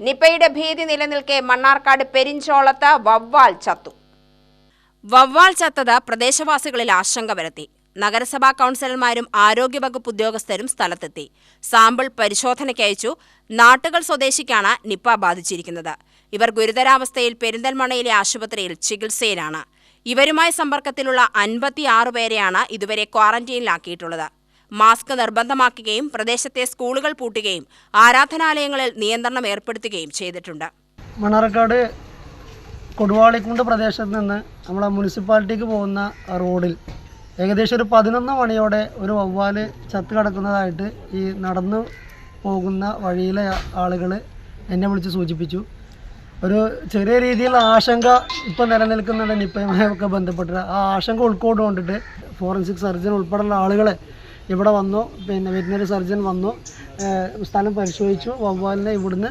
നിപയുടെ ഭീതി നിലനിൽക്കെ മണ്ണാർക്കാട് പെരിഞ്ചോളത്ത് വവ്വാൽ ചത്തു. വവ്വാൽ ചത്തത് പ്രദേശവാസികളിൽ ആശങ്ക വരുത്തി നഗരസഭാ കൗൺസിലർമാരും ആരോഗ്യവകുപ്പ് ഉദ്യോഗസ്ഥരും സ്ഥലത്തെത്തി. സാമ്പിൾ പരിശോധനയ്ക്ക് അയച്ചു നാട്ടുകൾ സ്വദേശിക്കാണ് നിപ്പ ബാധിച്ചിരിക്കുന്നത്. ഇവർ ഗുരുതരാവസ്ഥയിൽ പെരിന്തൽമണയിലെ ആശുപത്രിയിൽ ചികിത്സയിലാണ്. ഇവരുമായി സമ്പർക്കത്തിലുള്ള അൻപത്തിയാറ് പേരെയാണ് ഇതുവരെ ക്വാറന്റീനിലാക്കിയിട്ടുള്ളത്. മാസ്ക് നിർബന്ധമാക്കുകയും പ്രദേശത്തെ സ്കൂളുകൾ പൂട്ടുകയും ആരാധനാലയങ്ങളിൽ നിയന്ത്രണം ഏർപ്പെടുത്തുകയും ചെയ്തിട്ടുണ്ട്. മണർക്കാട് കൊടുവാളിക്കുണ്ട് പ്രദേശത്ത് നിന്ന് നമ്മളെ മുനിസിപ്പാലിറ്റിക്ക് പോകുന്ന റോഡിൽ ഏകദേശം ഒരു പതിനൊന്ന് മണിയോടെ ഒരു വവ്വാൽ ചത്ത് കിടക്കുന്നതായിട്ട് ഈ നടന്നു പോകുന്ന വഴിയിലെ ആളുകൾ എന്നെ വിളിച്ച് സൂചിപ്പിച്ചു. ഒരു ചെറിയ രീതിയിലുള്ള ആശങ്ക ഇപ്പോൾ നിലനിൽക്കുന്നുണ്ട്. നിപ്പയുമായൊക്കെ ബന്ധപ്പെട്ട് ആ ആശങ്ക ഉൾക്കൊണ്ടുകൊണ്ടിട്ട് ഫോറൻസിക് സർജൻ ഉൾപ്പെടെയുള്ള ആളുകളെ ഇവിടെ വന്നു പിന്നെ വെറ്റിനറി സർജൻ വന്നു സ്ഥലം പരിശോധിച്ചു വവ്വാലിനെ ഇവിടുന്ന്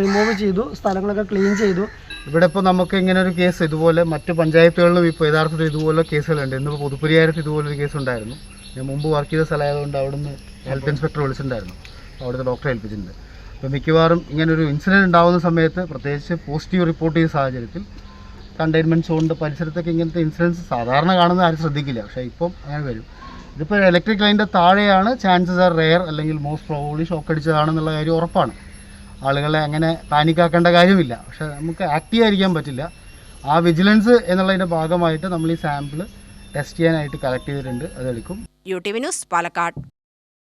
റിമൂവ് ചെയ്തു സ്ഥലങ്ങളൊക്കെ ക്ലീൻ ചെയ്തു. ഇവിടെ ഇപ്പോൾ നമുക്ക് ഇങ്ങനെ ഒരു കേസ് ഇതുപോലെ മറ്റു പഞ്ചായത്തുകളിലും ഇപ്പോൾ യഥാർത്ഥത്തിൽ ഇതുപോലെ കേസുകളുണ്ട്. ഇന്ന് പുതുപ്പരിയാരത്ത് ഇതുപോലൊരു കേസ് ഉണ്ടായിരുന്നു. ഞാൻ മുമ്പ് വർക്ക് ചെയ്ത സ്ഥലമായതുകൊണ്ട് അവിടുന്ന് ഹെൽത്ത് ഇൻസ്പെക്ടർ വിളിച്ചിട്ടുണ്ടായിരുന്നു. അവിടുത്തെ ഡോക്ടറെ ഏൽപ്പിച്ചിട്ടുണ്ട്. അപ്പോൾ മിക്കവാറും ഇങ്ങനൊരു ഇൻസിഡന്റ് ഉണ്ടാകുന്ന സമയത്ത് പ്രത്യേകിച്ച് പോസിറ്റീവ് റിപ്പോർട്ട് ചെയ്ത സാഹചര്യത്തിൽ കണ്ടെയ്ൻമെന്റ് സോണിന്റെ പരിസരത്തൊക്കെ ഇങ്ങനത്തെ ഇൻസിഡൻസ് സാധാരണ കാണുന്ന ആരും ശ്രദ്ധിക്കില്ല. പക്ഷേ ഇപ്പം അങ്ങനെ വരും. ഇതിപ്പോൾ ഇലക്ട്രിക് ലൈനിന്റെ താഴെയാണ് ചാൻസസ് ആർ റെയർ അല്ലെങ്കിൽ മോസ്റ്റ് പ്രോബ്ലി ഷോക്ക് അടിച്ചതാണെന്നുള്ള കാര്യം ഉറപ്പാണ്. ആളുകളെ അങ്ങനെ പാനിക്കാക്കേണ്ട കാര്യമില്ല. പക്ഷേ നമുക്ക് ആക്റ്റീവ് ആയിരിക്കാൻ പറ്റില്ല. ആ വിജിലൻസ് എന്നുള്ളതിന്റെ ഭാഗമായിട്ട് നമ്മൾ ഈ സാമ്പിൾ ടെസ്റ്റ് ചെയ്യാനായിട്ട് കളക്ട് ചെയ്തിട്ടുണ്ട്. അതെടുക്കും U T V news Palakkad.